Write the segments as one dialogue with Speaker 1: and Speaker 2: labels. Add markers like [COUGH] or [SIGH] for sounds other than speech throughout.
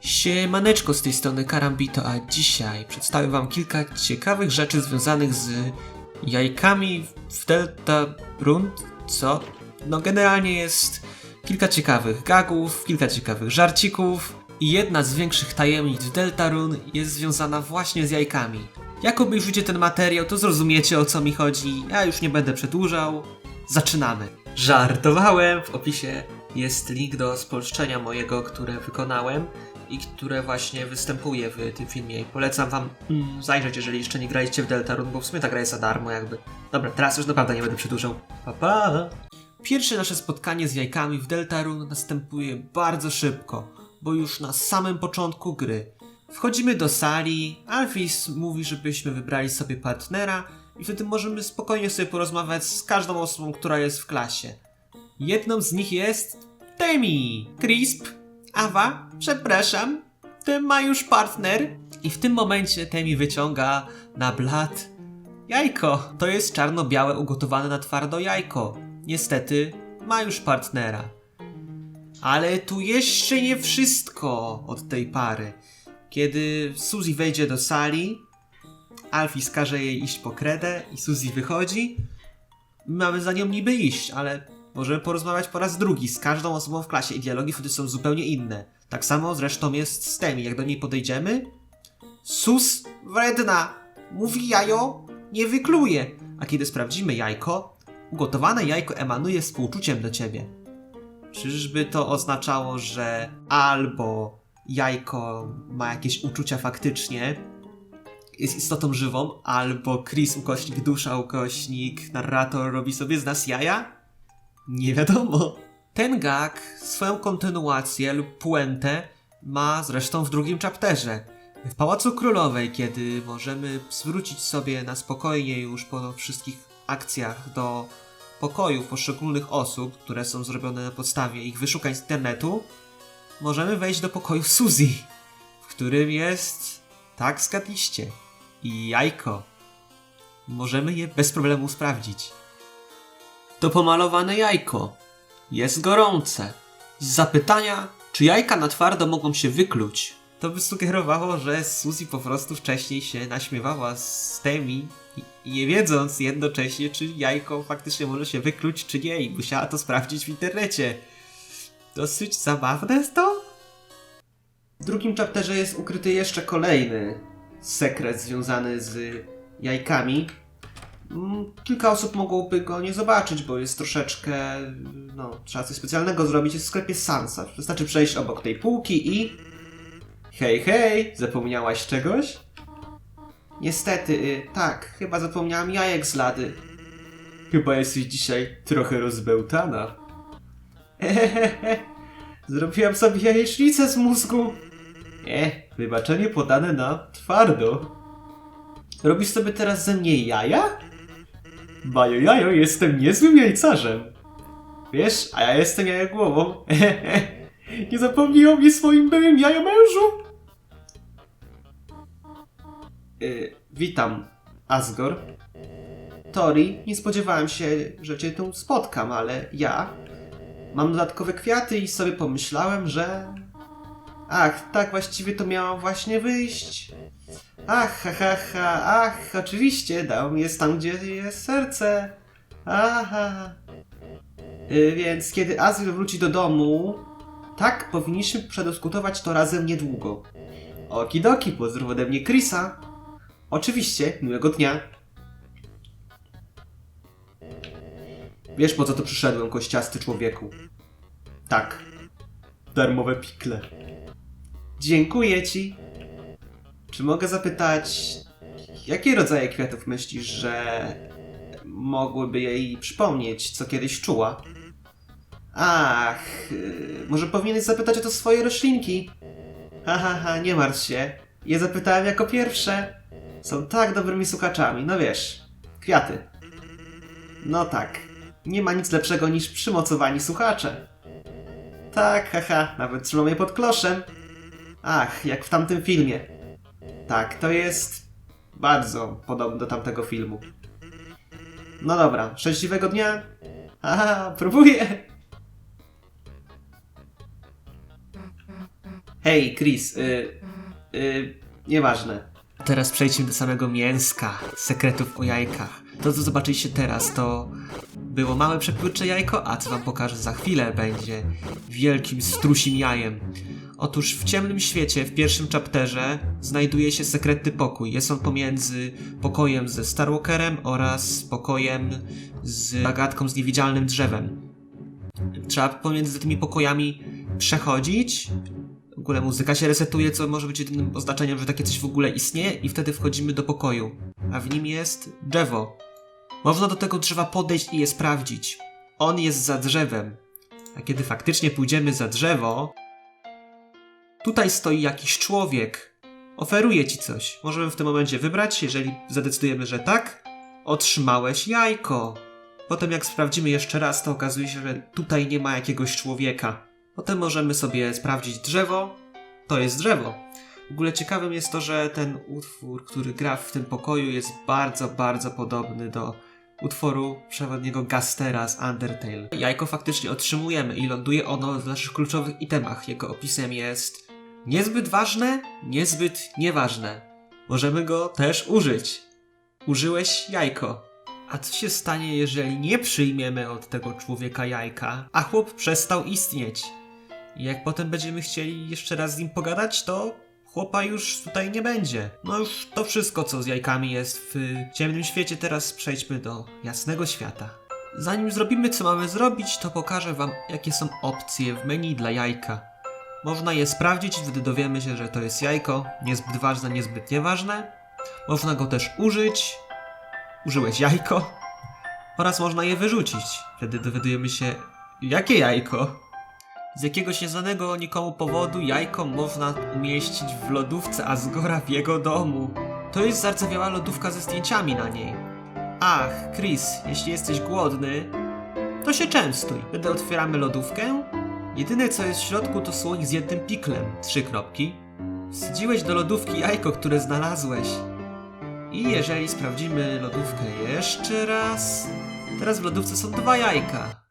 Speaker 1: Siemaneczko, z tej strony Karambito, a dzisiaj przedstawię wam kilka ciekawych rzeczy związanych z jajkami w Delta Rund, co? No generalnie jest kilka ciekawych gagów, kilka ciekawych żarcików i jedna z większych tajemnic w Deltarune jest związana właśnie z jajkami. Jak obejrzycie ten materiał, to zrozumiecie o co mi chodzi, ja już nie będę przedłużał. Zaczynamy. Żartowałem, w opisie jest link do spolszczenia mojego, które wykonałem i które właśnie występuje w tym filmie. I polecam wam mm, zajrzeć, jeżeli jeszcze nie graliście w Deltarune, bo w sumie ta gra jest za darmo jakby. Dobra, teraz już naprawdę nie będę przedłużał. Pa, pa. Pierwsze nasze spotkanie z jajkami w Deltarune następuje bardzo szybko, bo już na samym początku gry. Wchodzimy do sali, Alfis mówi, żebyśmy wybrali sobie partnera i wtedy możemy spokojnie sobie porozmawiać z każdą osobą, która jest w klasie. Jedną z nich jest Temi. Crisp. Awa, przepraszam. Ty ma już partner. I w tym momencie Temi wyciąga na blat jajko. To jest czarno-białe ugotowane na twardo jajko. Niestety ma już partnera. Ale tu jeszcze nie wszystko od tej pary. Kiedy Suzy wejdzie do sali, Alfie każe jej iść po kredę i Suzy wychodzi. My mamy za nią niby iść, ale możemy porozmawiać po raz drugi z każdą osobą w klasie i dialogi wtedy są zupełnie inne. Tak samo zresztą jest z Temi. Jak do niej podejdziemy, Sus wredna, mówi jajo, nie wykluje. A kiedy sprawdzimy jajko, ugotowane jajko emanuje współczuciem do ciebie. Czyżby to oznaczało, że albo jajko ma jakieś uczucia faktycznie, jest istotą żywą, albo Chris ukośnik dusza, ukośnik narrator robi sobie z nas jaja? Nie wiadomo. Ten gag swoją kontynuację lub puentę ma zresztą w drugim chapterze. W Pałacu Królowej, kiedy możemy zwrócić sobie na spokojnie już po wszystkich akcjach do pokojów poszczególnych osób, które są zrobione na podstawie ich wyszukań z internetu, możemy wejść do pokoju Suzy, w którym jest, tak zgadliście, i jajko. Możemy je bez problemu sprawdzić. To pomalowane jajko. Jest gorące. Z zapytania, czy jajka na twardo mogą się wykluć, to by sugerowało, że Suzy po prostu wcześniej się naśmiewała z Temi nie wiedząc jednocześnie, czy jajko faktycznie może się wykluć, czy nie, i musiała to sprawdzić w internecie. Dosyć zabawne jest to? W drugim chapterze jest ukryty jeszcze kolejny sekret związany z jajkami. Mm, Kilka osób mogłoby go nie zobaczyć, bo jest troszeczkę. No, trzeba coś specjalnego zrobić. Jest w sklepie Sansa. Wystarczy przejść obok tej półki i. Hej, hej! Zapomniałaś czegoś? Niestety, y, tak, chyba zapomniałam jajek z lady. Chyba jesteś dzisiaj trochę rozbełtana. Hehehe, [LAUGHS] zrobiłam sobie jajecznicę z mózgu. E, wybaczenie podane na twardo. Robisz sobie teraz ze mnie jaja? Bajo jajo, jestem niezłym jajcarzem. Wiesz, a ja jestem jajogłową. [LAUGHS] Nie zapomnij o mnie swoim byłym jajomężu. Y, witam, Asgor. Tori, nie spodziewałem się, że cię tu spotkam, ale ja mam dodatkowe kwiaty i sobie pomyślałem, że... Ach, tak właściwie to miałam właśnie wyjść. Ach, ha, ha, ha, ach, oczywiście, dom jest tam, gdzie jest serce. Aha. Y, więc kiedy Azil wróci do domu, tak, powinniśmy przedyskutować to razem niedługo. Okidoki, pozdrów ode mnie Chrisa. Oczywiście, miłego dnia. Wiesz po co tu przyszedłem, kościasty człowieku? Tak. Darmowe pikle. Dziękuję ci. Czy mogę zapytać, jakie rodzaje kwiatów myślisz, że mogłyby jej przypomnieć, co kiedyś czuła? Ach, yy, może powinieneś zapytać o to swoje roślinki. Ha, ha, ha, nie martw się. Je zapytałem jako pierwsze. Są tak dobrymi słuchaczami, no wiesz, kwiaty. No tak, nie ma nic lepszego niż przymocowani słuchacze. Tak, haha, nawet trzymam je pod kloszem. Ach, jak w tamtym filmie. Tak, to jest bardzo podobne do tamtego filmu. No dobra, szczęśliwego dnia. Aha, próbuję. Hej, Chris, y, y, nieważne. Teraz przejdźmy do samego mięska, sekretów o jajkach. To, co zobaczyliście teraz, to było małe przepłycze jajko, a co wam pokażę za chwilę, będzie wielkim strusim jajem. Otóż w ciemnym świecie, w pierwszym chapterze, znajduje się sekretny pokój. Jest on pomiędzy pokojem ze Starwalkerem oraz pokojem z zagadką z niewidzialnym drzewem. Trzeba pomiędzy tymi pokojami przechodzić. W ogóle muzyka się resetuje, co może być jedynym oznaczeniem, że takie coś w ogóle istnieje, i wtedy wchodzimy do pokoju. A w nim jest drzewo. Można do tego drzewa podejść i je sprawdzić. On jest za drzewem. A kiedy faktycznie pójdziemy za drzewo, tutaj stoi jakiś człowiek. Oferuje ci coś. Możemy w tym momencie wybrać, jeżeli zadecydujemy, że tak, otrzymałeś jajko. Potem jak sprawdzimy jeszcze raz, to okazuje się, że tutaj nie ma jakiegoś człowieka. Potem możemy sobie sprawdzić drzewo. To jest drzewo. W ogóle ciekawym jest to, że ten utwór, który gra w tym pokoju jest bardzo, bardzo podobny do utworu przewodniego Gastera z Undertale. Jajko faktycznie otrzymujemy i ląduje ono w naszych kluczowych itemach. Jego opisem jest niezbyt ważne, niezbyt nieważne. Możemy go też użyć. Użyłeś jajko. A co się stanie, jeżeli nie przyjmiemy od tego człowieka jajka, a chłop przestał istnieć? I jak potem będziemy chcieli jeszcze raz z nim pogadać, to chłopa już tutaj nie będzie. No już to wszystko, co z jajkami jest w ciemnym świecie, teraz przejdźmy do jasnego świata. Zanim zrobimy, co mamy zrobić, to pokażę wam, jakie są opcje w menu dla jajka. Można je sprawdzić, wtedy dowiemy się, że to jest jajko, niezbyt ważne, niezbyt nieważne. Można go też użyć, użyłeś jajko oraz można je wyrzucić. Wtedy dowiadujemy się, jakie jajko. Z jakiegoś nieznanego nikomu powodu jajko można umieścić w lodówce Asgora w jego domu. To jest zardzewiała lodówka ze zdjęciami na niej. Ach, Chris, jeśli jesteś głodny, to się częstuj. Wtedy otwieramy lodówkę. Jedyne co jest w środku to słoik z jednym piklem. Trzy kropki. Wsadziłeś do lodówki jajko, które znalazłeś. I jeżeli sprawdzimy lodówkę jeszcze raz, teraz w lodówce są dwa jajka.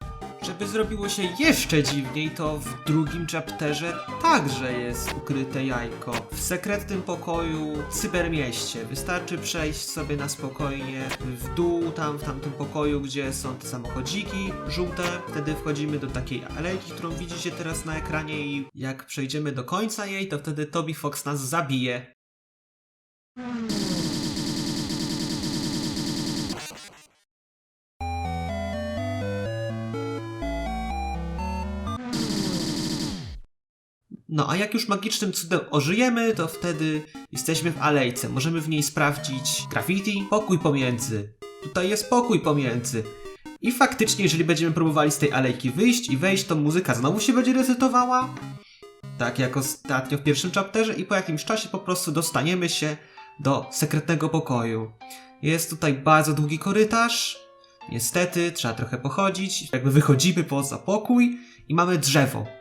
Speaker 1: Żeby zrobiło się jeszcze dziwniej, to w drugim chapterze także jest ukryte jajko. W sekretnym pokoju w cybermieście. Wystarczy przejść sobie na spokojnie w dół, tam w tamtym pokoju, gdzie są te samochodziki żółte. Wtedy wchodzimy do takiej alejki, którą widzicie teraz na ekranie i jak przejdziemy do końca jej, to wtedy Toby Fox nas zabije. No a jak już magicznym cudem ożyjemy, to wtedy jesteśmy w alejce. Możemy w niej sprawdzić graffiti, pokój pomiędzy. Tutaj jest pokój pomiędzy. I faktycznie, jeżeli będziemy próbowali z tej alejki wyjść i wejść, to muzyka znowu się będzie resetowała. Tak jak ostatnio w pierwszym chapterze i po jakimś czasie po prostu dostaniemy się do sekretnego pokoju. Jest tutaj bardzo długi korytarz. Niestety, trzeba trochę pochodzić. Jakby wychodzimy poza pokój i mamy drzewo.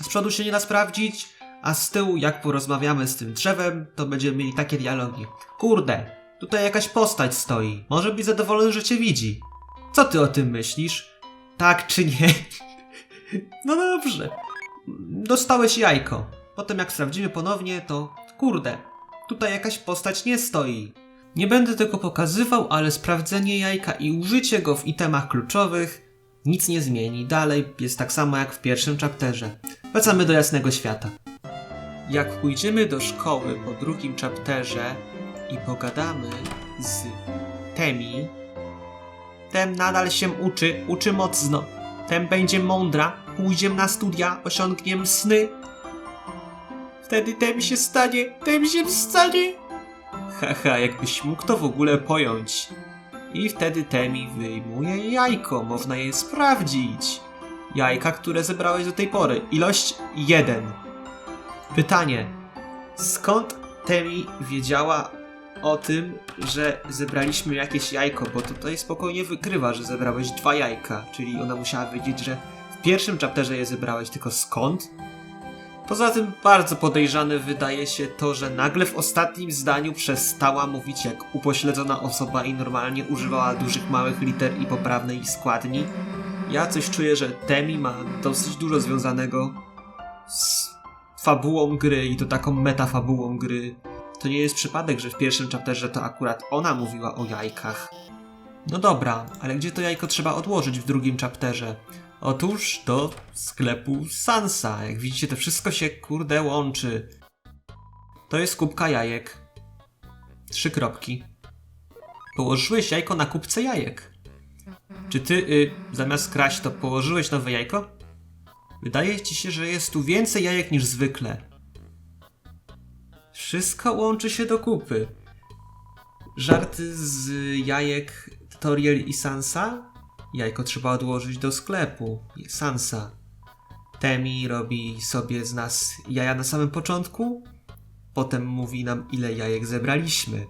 Speaker 1: Z przodu się nie da sprawdzić, a z tyłu, jak porozmawiamy z tym drzewem, to będziemy mieli takie dialogi. Kurde, tutaj jakaś postać stoi. Może być zadowolony, że cię widzi. Co ty o tym myślisz? Tak czy nie? [LAUGHS] no dobrze. Dostałeś jajko. Potem jak sprawdzimy ponownie, to kurde, tutaj jakaś postać nie stoi. Nie będę tego pokazywał, ale sprawdzenie jajka i użycie go w itemach kluczowych nic nie zmieni. Dalej jest tak samo jak w pierwszym chapterze. Wracamy do jasnego świata. Jak pójdziemy do szkoły po drugim chapterze i pogadamy z Temi, Tem nadal się uczy, uczy mocno. Tem będzie mądra, pójdziemy na studia, osiągniemy sny. Wtedy Tem się stanie, Tem się stanie. Haha, jakbyś mógł to w ogóle pojąć. I wtedy Temi wyjmuje jajko, można je sprawdzić. Jajka, które zebrałeś do tej pory. Ilość 1. Pytanie. Skąd Temi wiedziała o tym, że zebraliśmy jakieś jajko? Bo tutaj spokojnie wykrywa, że zebrałeś dwa jajka. Czyli ona musiała wiedzieć, że w pierwszym chapterze je zebrałeś, tylko skąd? Poza tym bardzo podejrzane wydaje się to, że nagle w ostatnim zdaniu przestała mówić jak upośledzona osoba i normalnie używała dużych, małych liter i poprawnej składni. Ja coś czuję, że Temi ma dosyć dużo związanego z fabułą gry i to taką metafabułą gry. To nie jest przypadek, że w pierwszym chapterze to akurat ona mówiła o jajkach. No dobra, ale gdzie to jajko trzeba odłożyć w drugim chapterze? Otóż do sklepu Sansa. Jak widzicie, to wszystko się kurde łączy. To jest kubka jajek. Trzy kropki. Położyłeś jajko na kubce jajek. Czy ty, y, zamiast kraść, to położyłeś nowe jajko? Wydaje ci się, że jest tu więcej jajek niż zwykle. Wszystko łączy się do kupy. Żarty z jajek Toriel i Sansa? Jajko trzeba odłożyć do sklepu. Sansa. Temi robi sobie z nas jaja na samym początku, potem mówi nam, ile jajek zebraliśmy.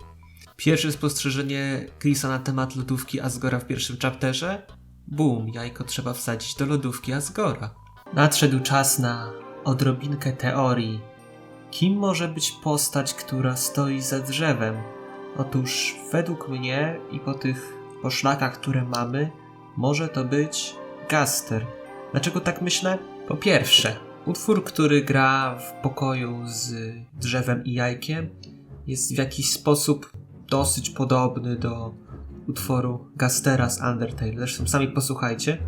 Speaker 1: Pierwsze spostrzeżenie Chrisa na temat lodówki Asgora w pierwszym chapterze? Bum, jajko trzeba wsadzić do lodówki Asgora. Nadszedł czas na odrobinkę teorii. Kim może być postać, która stoi za drzewem? Otóż według mnie i po tych poszlakach, które mamy, może to być Gaster. Dlaczego tak myślę? Po pierwsze, utwór, który gra w pokoju z drzewem i jajkiem, jest w jakiś sposób dosyć podobny do utworu Gastera z Undertale. Zresztą sami posłuchajcie.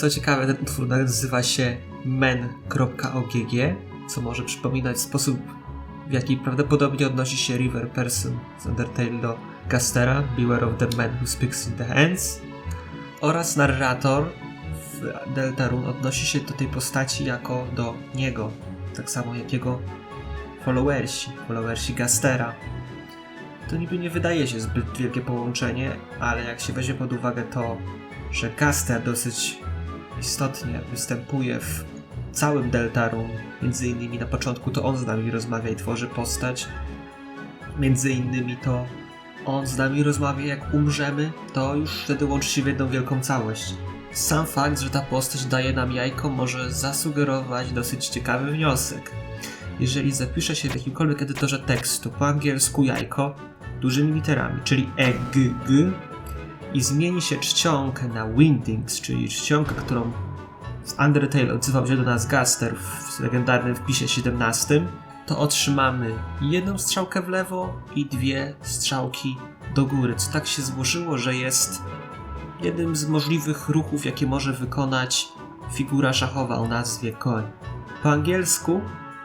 Speaker 1: Co ciekawe, ten utwór nazywa się men.ogg, co może przypominać sposób, w jaki prawdopodobnie odnosi się River Person z Undertale do Gastera, Beware of the Man Who Speaks in the Hands, oraz narrator w Deltarune odnosi się do tej postaci jako do niego, tak samo jak jego followersi, followersi Gastera. To niby nie wydaje się zbyt wielkie połączenie, ale jak się weźmie pod uwagę to, że Gaster dosyć istotnie występuje w całym Deltarune. Między innymi na początku to on z nami rozmawia i tworzy postać. Między innymi to on z nami rozmawia jak umrzemy, to już wtedy łączy się w jedną wielką całość. Sam fakt, że ta postać daje nam jajko może zasugerować dosyć ciekawy wniosek. Jeżeli zapisze się w jakimkolwiek edytorze tekstu po angielsku jajko dużymi literami, czyli egg, i zmieni się czcionkę na Wingdings, czyli czcionkę, którą z Undertale odzywał się do nas Gaster w legendarnym wpisie 17, to otrzymamy jedną strzałkę w lewo i dwie strzałki do góry, co tak się złożyło, że jest jednym z możliwych ruchów, jakie może wykonać figura szachowa o nazwie koń. Po angielsku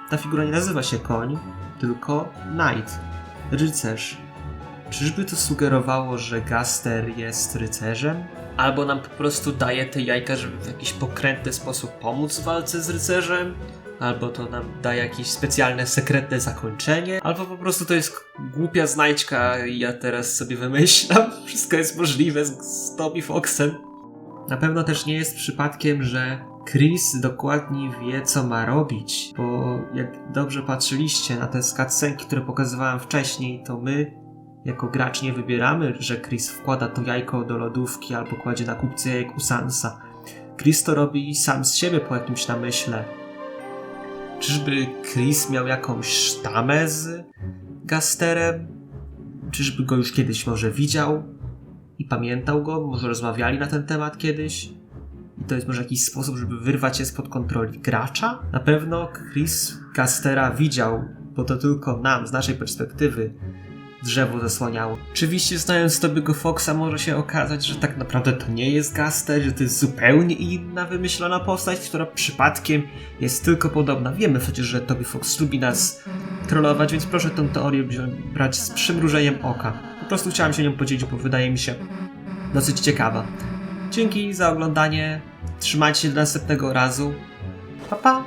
Speaker 1: ta figura nie nazywa się koń, tylko knight, rycerz. Czyżby to sugerowało, że Gaster jest rycerzem? Albo nam po prostu daje te jajka, żeby w jakiś pokrętny sposób pomóc w walce z rycerzem? Albo to nam daje jakieś specjalne, sekretne zakończenie? Albo po prostu to jest głupia znajdźka i ja teraz sobie wymyślam. [LAUGHS] Wszystko jest możliwe z, z Toby Foxem. Na pewno też nie jest przypadkiem, że Chris dokładnie wie, co ma robić, bo jak dobrze patrzyliście na te cutscenki, które pokazywałem wcześniej, to my jako gracz nie wybieramy, że Chris wkłada to jajko do lodówki albo kładzie na kupce jajek u Sansa. Chris to robi sam z siebie po jakimś namyśle. Czyżby Chris miał jakąś sztamę z Gasterem? Czyżby go już kiedyś może widział i pamiętał go? Może rozmawiali na ten temat kiedyś? I to jest może jakiś sposób, żeby wyrwać się spod kontroli gracza? Na pewno Chris Gastera widział, bo to tylko nam, z naszej perspektywy, drzewo zasłaniało. Oczywiście znając Toby'ego Foxa może się okazać, że tak naprawdę to nie jest Gaster, że to jest zupełnie inna wymyślona postać, która przypadkiem jest tylko podobna. Wiemy przecież, że Toby Fox lubi nas trollować, więc proszę tę teorię brać z przymrużeniem oka. Po prostu chciałem się nią podzielić, bo wydaje mi się dosyć ciekawa. Dzięki za oglądanie. Trzymajcie się do następnego razu. Pa pa!